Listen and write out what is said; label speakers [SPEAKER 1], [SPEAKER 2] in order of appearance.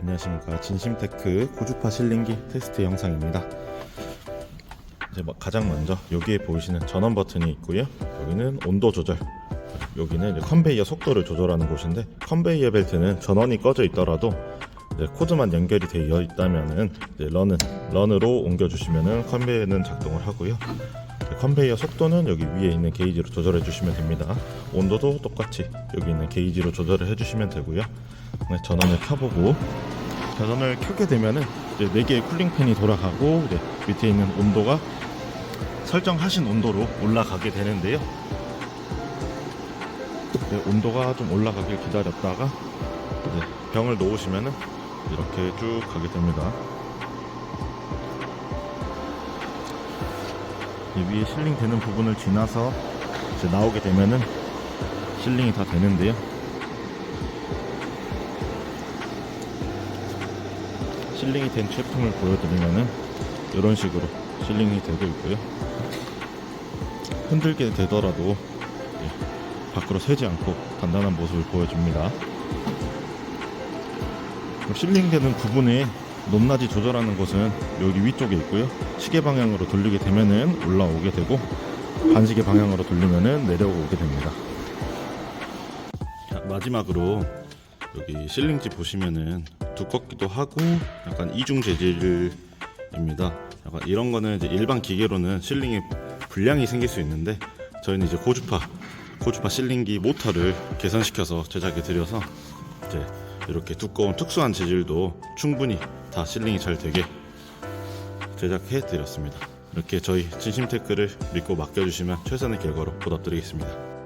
[SPEAKER 1] 안녕하십니까. 진심테크 고주파 실링기 테스트 영상입니다. 이제 뭐 가장 먼저 여기에 보이시는 전원 버튼이 있고요. 여기는 온도 조절. 여기는 컨베이어 속도를 조절하는 곳인데 컨베이어 벨트는 전원이 꺼져 있더라도 코드만 연결이 되어 있다면은 런은 런으로 옮겨주시면은 컨베이어는 작동을 하고요 컨베이어 속도는 여기 위에 있는 게이지로 조절해 주시면 됩니다 온도도 똑같이 여기 있는 게이지로 조절을 해 주시면 되고요 네, 전원을 켜보고 전원을 켜게 되면은 이제 4개의 쿨링팬이 돌아가고 이제 밑에 있는 온도가 설정하신 온도로 올라가게 되는데요. 네, 온도가 좀 올라가길 기다렸다가 병을 놓으시면은 이렇게 쭉 가게 됩니다. 위에 실링 되는 부분을 지나서 이제 나오게 되면은 실링이 다 되는데요. 실링이 된 제품을 보여드리면은 이런 식으로 실링이 되고 있고요. 흔들게 되더라도 예, 밖으로 새지 않고 단단한 모습을 보여줍니다. 실링되는 부분에 높낮이 조절하는 곳은 여기 위쪽에 있고요. 시계 방향으로 돌리게 되면은 올라오게 되고 반시계 방향으로 돌리면은 내려오게 됩니다. 자, 마지막으로 여기 실링지 보시면은 두껍기도 하고 약간 이중 재질입니다. 약간 이런 거는 이제 일반 기계로는 실링이 불량이 생길 수 있는데 저희는 이제 고주파 고주파 실링기 모터를 개선시켜서 제작해 드려서 이제 이렇게 두꺼운 특수한 재질도 충분히 다 실링이 잘 되게 제작해 드렸습니다. 이렇게 저희 진심 테크를 믿고 맡겨주시면 최선의 결과로 보답드리겠습니다.